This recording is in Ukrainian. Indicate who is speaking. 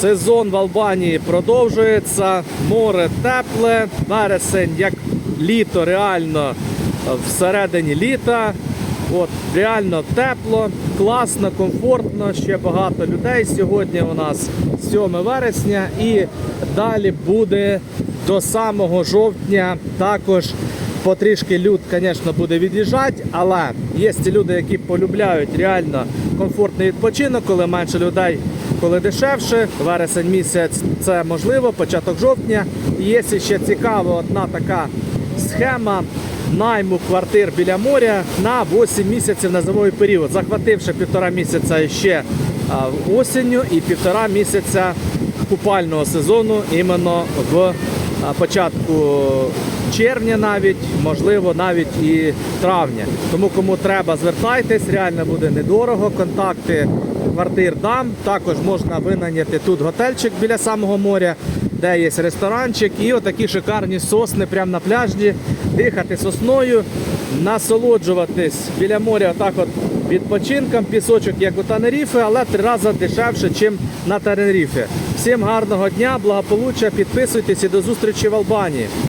Speaker 1: Сезон в Албанії продовжується. Море тепле. Вересень, як літо, реально е, всередині літа. От, реально тепло, класно, комфортно. Ще багато людей. Сьогодні у нас 7 вересня і далі буде до самого жовтня також потрішки люд, звісно, буде від'їжджати, але є ті люди, які полюбляють реально комфортний відпочинок, коли менше людей, коли дешевше. Вересень місяць це можливо, початок жовтня. І є ще цікава одна така схема найму квартир біля моря на 8 місяців на зимовий період, захвативши півтора місяця ще осінню і півтора місяця купального сезону іменно в початку червня навіть, можливо, навіть і травня. Тому кому треба, звертайтесь, реально буде недорого. Контакти квартир дам. Також можна винайняти тут готельчик біля самого моря, де є ресторанчик, і отакі шикарні сосни прямо на пляжі, дихати сосною, насолоджуватись біля моря отак от відпочинком, пісочок, як у Тенеріфе, але три рази дешевше, ніж на Тенеріфе. Всім гарного дня, благополуччя, підписуйтесь і до зустрічі в Албанії.